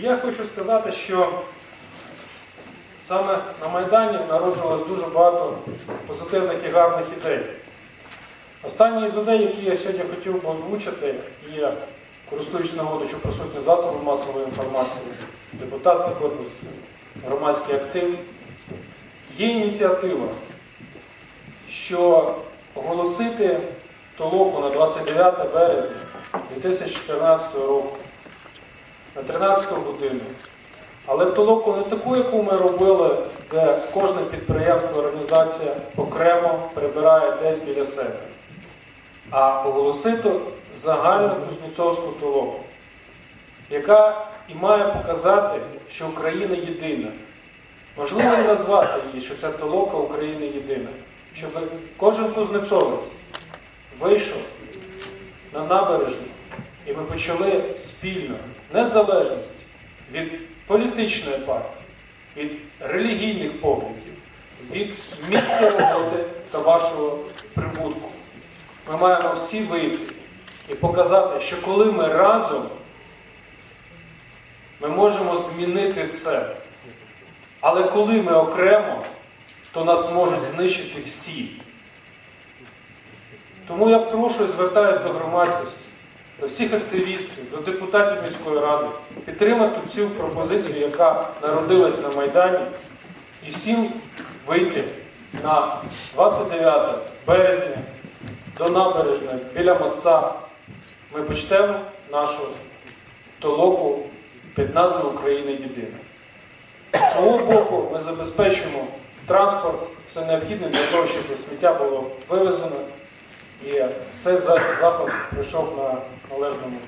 І я хочу сказати, що саме на Майдані народжувалось дуже багато позитивних і гарних ідей. Останні з ідей, які я сьогодні хотів би озвучити, є, користуючись нагодою, що присутні засоби масової інформації, депутатський корпус, громадський актив, є ініціатива, що оголосити толоку на 29 березня 2014 року на 13 годину. Але толоку не таку, яку ми робили, де кожне підприємство, організація окремо прибирає десь біля себе, а оголосити загальну Кузнєцовську толоку, яка і має показати, що Україна єдина. Можливо і назвати її, що це толока України єдина, щоб кожен кузнецовець вийшов на набережну, і ми почали спільно, незалежність від політичної партії, від релігійних поглядів, від місця роботи та вашого прибутку. Ми маємо всі вийти і показати, що коли ми разом, ми можемо змінити все. Але коли ми окремо, то нас можуть знищити всі. Тому я прошу і звертаюся до громадськості, до всіх активістів, до депутатів міської ради підтримати цю пропозицію, яка народилась на Майдані, і всім вийти на 29 березня до набережної біля моста. Ми почнемо нашу толоку під назвою Україна єдина. З свого боку ми забезпечимо транспорт, все необхідне для того, щоб сміття було вивезено. Цей за- заход пройшов на належному